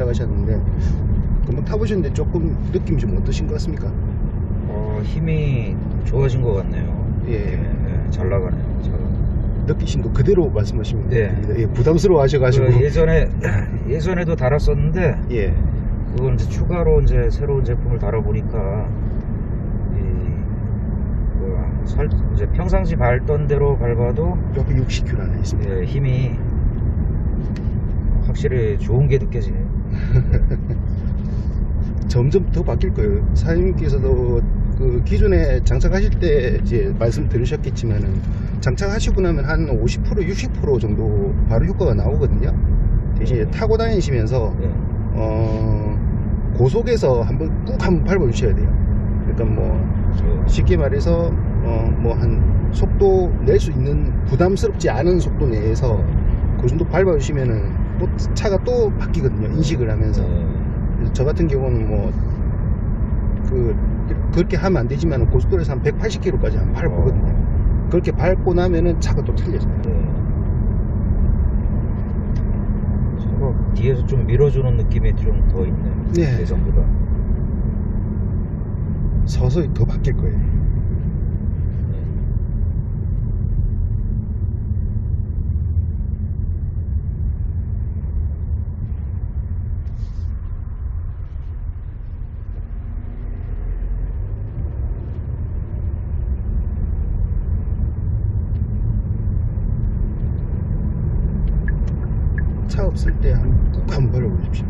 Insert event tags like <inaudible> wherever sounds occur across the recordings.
하셨는데 금방 타보셨는데 조금 느낌이 좀 어떠신 것 같습니까? 어, 힘이 좋아진 것 같네요. 예. 예, 잘 나가네요. 차가. 느끼신 거 그대로 말씀하시면 네. 됩니다. 예, 부담스러워 하셔가지고. 그 예전에 <clears throat> 예전에도 달았었는데 예. 그걸 이제 추가로 이제 새로운 제품을 달아보니까 이, 그 살, 이제 평상시 밟던 대로 밟아도 옆에 60km 안에 있습니다. 예, 힘이 확실히 좋은 게 느껴지네요. <laughs> 점점 더 바뀔 거예요. 사장님께서도 그 기존에 장착하실 때 이제 말씀 들으셨겠지만은 장착하시고 나면 한 50% 60% 정도 바로 효과가 나오거든요. 대신에 타고 다니시면서 예. 어 고속에서 한번 꾹 한번 밟아 주셔야 돼요. 그러니까 뭐 저, 쉽게 말해서 어 뭐 한 속도 낼 수 있는 부담스럽지 않은 속도 내에서 그 정도 밟아 주시면은 또 차가 또 바뀌거든요. 인식을 하면서. 예. 그래서 저 같은 경우는 뭐, 그, 그렇게 하면 안 되지만 고속도로에서 한 180km까지 한번 밟거든요. 그렇게 밟고 나면은 차가 또 틀려져요. 예. 차가 뒤에서 좀 밀어주는 느낌이 좀 더 있네요. 네. 예전보다. 서서히 더 바뀔 거예요. 차 없을 때한꾹 한번 밟아보십시오.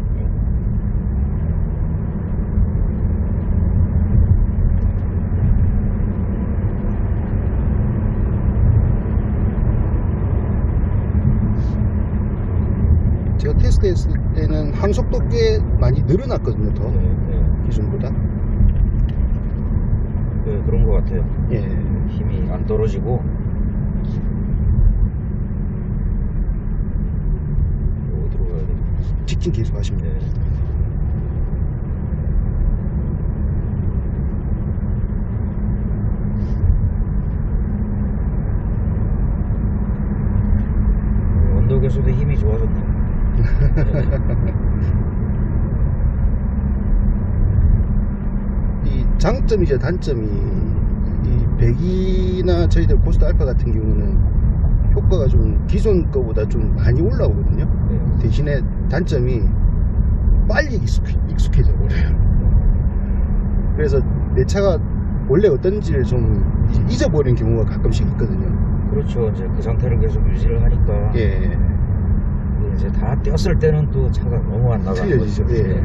제가 테스트했을 때는 항속도 꽤 많이 늘어났거든요, 더. 네, 네. 기존보다. 네, 그런 것 같아요. 예. 힘이 안 떨어지고 어디로 가야 돼? 직진 계속 하시면 돼요. 언덕에서도 힘이 좋아졌네요. 이 장점이자 단점이 이 배기나 저희들 고스트 알파 같은 경우는 효과가 좀 기존 거보다 좀 많이 올라오거든요. 네. 대신에 단점이 빨리 익숙해, 익숙 해져 버려요. 그래서 내 차가 원래 어떤지를 좀 잊어버리는 경우가 가끔씩 있거든요. 그렇죠. 이제 그 상태를 계속 유지를 하니까 예. 이제 다 뛰었을 때는 또 차가 너무 안 나가는 틀려지죠. 거죠. 예.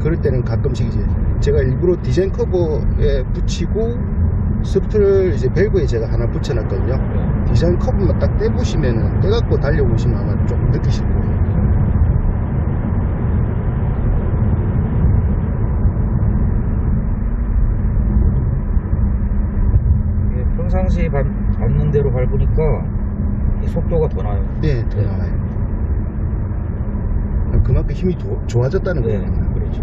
그럴 때는 가끔씩 이제 제가 일부러 디자인 커버에 붙이고 스프를 이제 밸브에 제가 하나 붙여놨거든요. 네. 디자인 커브만 딱 떼보시면은 떼갖고 달려보시면 아마 좀 느끼실 거예요. 이게 평상시 밟, 밟는 대로 밟으니까 이 속도가 더 나요. 네, 더 네. 나와요. 그만큼 힘이 도- 좋아졌다는 네, 거예요. 그렇죠.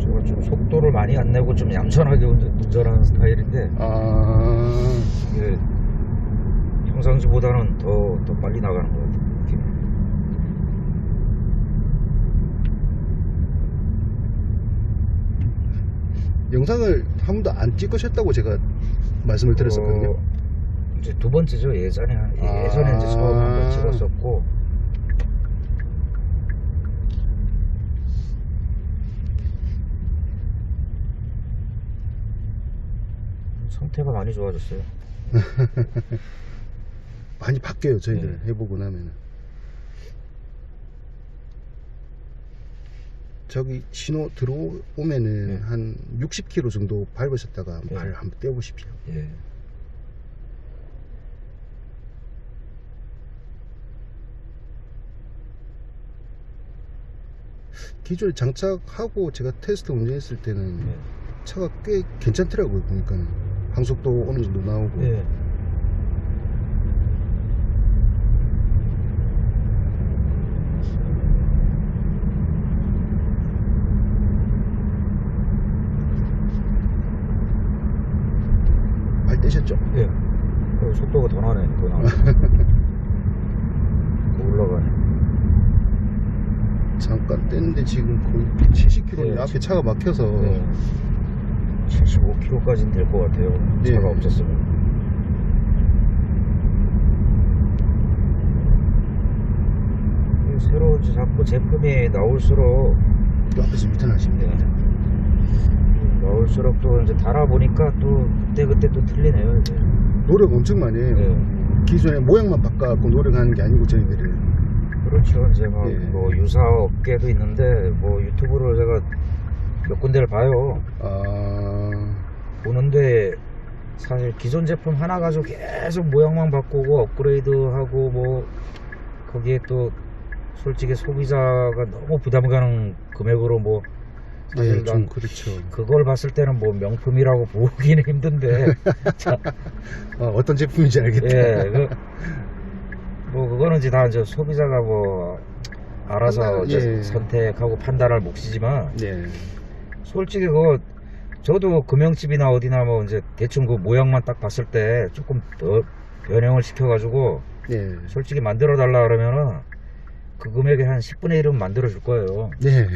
제가 좀 속도를 많이 안 내고 좀 얌전하게 운전, 운전하는 스타일인데 아, 이게 평상시보다는 더, 더 빨리 나가는 것 같아요. 느낌이. 영상을 한 번도 안 찍으셨다고 제가 말씀을 드렸었거든요. 어, 이제 두 번째죠. 예전에 한- 아. 예전에 이제 처음 한번 찍었었고 상태가 많이 좋아졌어요. <laughs> 많이 바뀌어요, 저희들 네. 해보고 나면은. 저기 신호 들어오면은 네. 한 60km 정도 밟으셨다가 네. 발 한번 떼보십시오. 예. 기존에 장착하고 제가 테스트 운전했을 때는 네. 차가 꽤 괜찮더라고요, 보니까. 항속도 어느 정도 나오고. 예. 발 떼셨죠? 예. 어, 속도가 더 나네. 더 나. <laughs> 더 올라가네. 잠깐 뗐는데 지금 거의 70km 네, 앞에 차가 막혀서 네. 75km까지는 될 것 같아요. 네. 차가 없었으면. 이 새로 이제 자꾸 제품이 나올수록 또 앞에서 유턴하시면 네. 됩니다. 나올수록 또 이제 달아보니까 또 그때그때 또 틀리네요. 이제. 노력 엄청 많이 해요. 네. 기존에 모양만 바꿔갖고 노력하는 게 아니고 저희들이 그렇죠. 이제 막 예. 뭐 유사 업계도 있는데 뭐 유튜브를 제가 몇 군데를 봐요. 아 보는데 사실 기존 제품 하나 가지고 계속 모양만 바꾸고 업그레이드하고 뭐 거기에 또 솔직히 소비자가 너무 부담 가는 금액으로 뭐 네, 좀 그렇죠. 그걸 봤을 때는 뭐 명품이라고 <laughs> 보기는 힘든데 자, 어, 어떤 제품인지 알겠다. 예, 그, 뭐 그거는 이제 다 이제 소비자가 뭐 알아서 예. 선택하고 판단할 몫이지만 네. 솔직히 그거 저도 금형집이나 어디나 뭐 이제 대충 그 모양만 딱 봤을 때 조금 더 변형을 시켜가지고 네. 솔직히 만들어 달라 그러면은 그 금액의 한 10분의 1은 만들어 줄 거예요. 네.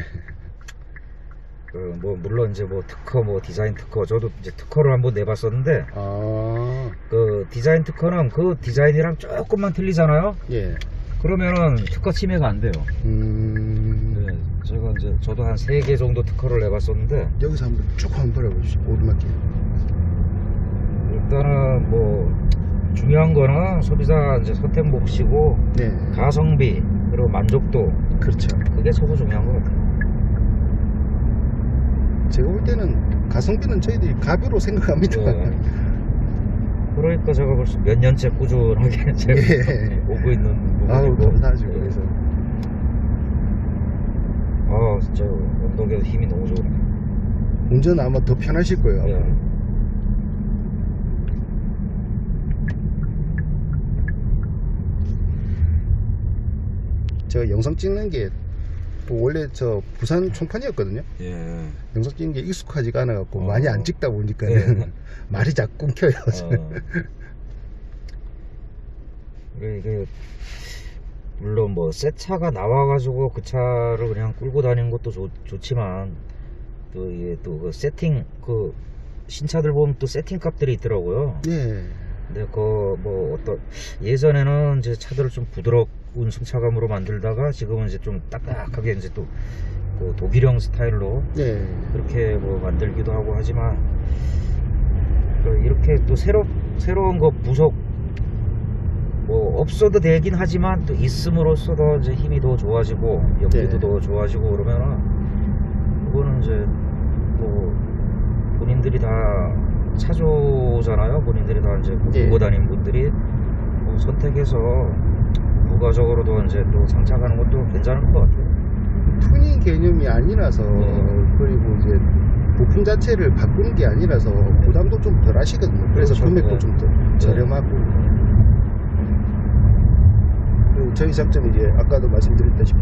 그 뭐 물론 이제 뭐 특허 뭐 디자인 특허 저도 이제 특허를 한번 내봤었는데 아, 그 디자인 특허는 그 디자인이랑 조금만 틀리잖아요. 예. 그러면은 특허 침해가 안 돼요. 음, 네, 제가 이제 저도 한 세 개 정도 특허를 내봤었는데 여기서 한번 쭉 한번 돌아보시죠. 오르막길. 일단은 뭐 중요한 거는 소비자 이제 선택 몫이고 네. 가성비 그리고 만족도 그렇죠. 그게 최고 중요한 것 같아요. 제가 볼 때는 가성비는 저희들이 가비로 생각합니다. 네. 그러니까 제가 벌써 몇 년째 꾸준하게 <laughs> 제가 예. 오고 있는 부분이고 감사하죠. 예. 그래서. 아 진짜 운동에도 힘이 너무 좋네. 운전 아마 더 편하실 거예요. 예. 제가 영상 찍는 게뭐 원래 저 부산 총판이었거든요. 예. 영상 찍는 게 익숙하지가 않아갖고 어. 많이 안 찍다 보니까는 예. <laughs> 말이 자꾸 끊겨요. 어. 이게, 이게 물론 뭐 새 차가 나와가지고 그 차를 그냥 끌고 다니는 것도 좋, 좋지만 또 이게 또 그 세팅 그 신차들 보면 또 세팅 값들이 있더라고요. 예. 근데 그 뭐 어떤 예전에는 이제 차들을 좀 부드러 운 승차감으로 만들다가 지금은 이제 좀 딱딱하게 이제 또 그 독일형 스타일로 예. 그렇게 뭐 만들기도 하고 하지만 그 이렇게 또 새로 새로운 거 부속 뭐 없어도 되긴 하지만 또 있음으로써 더 이제 힘이 더 좋아지고 연비도 네. 더 좋아지고 그러면은 그거는 이제 뭐 본인들이 다 차주잖아요 본인들이 다 이제 뭐 네. 다니는 분들이 뭐 선택해서 부가적으로도 이제 또 장착하는 것도 괜찮을 것 같아요. 튜닝 개념이 아니라서 네. 그리고 이제 부품 자체를 바꾸는 게 아니라서 부담도 좀 덜 하시거든요. 그래서 그렇죠. 금액도 네. 좀더 저렴하고. 그리고 저희 장점이 이제 아까도 말씀드렸다시피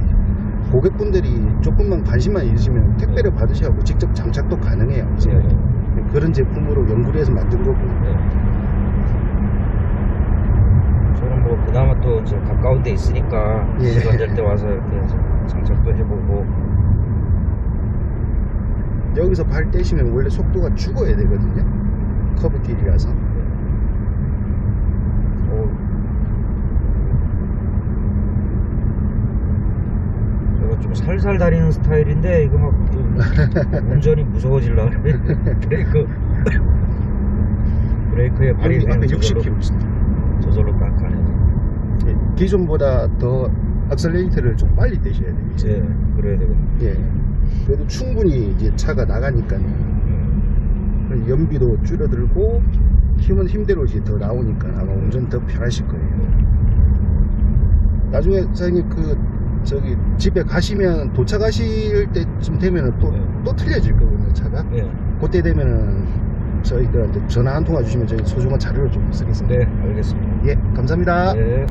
고객분들이 조금만 관심만 있으시면 택배를 받으셔고 직접 장착도 가능해요. 네. 그런 제품으로 연구를 해서 만든 거고. 네. 저는 뭐 그나마 또 이제 가까운 데 있으니까 예. 시간 될 때 와서 이렇게 장착도 해보고 여기서 발 떼시면 원래 속도가 죽어야 되거든요. 커브길이라서. 어, 제가 좀 살살 다니는 스타일인데 이거 막좀 <laughs> 운전이 무서워질라 그래 브레이크 <laughs> 브레이크에 발이 여기 저절로, 60km 있습니다. 예, 기존보다 더 악셀레이터를 좀 빨리 떼셔야. 이제. 예 그래야 되거든요 예. 그래도 충분히 이제 차가 나가니까 예. 연비도 줄어들고 힘은 힘대로 이제 더 나오니까 아마 운전 더 편하실 거예요. 나중에 사장님 그 저기 집에 가시면 도착하실 때쯤 되면은 또, 네. 또 틀려질 거거든요 차가. 예. 그때 되면은 저희들한테 전화 한 통화 주시면 저희 소중한 자료를 좀 쓰겠습니다. 네 알겠습니다 예, 감사합니다. 네.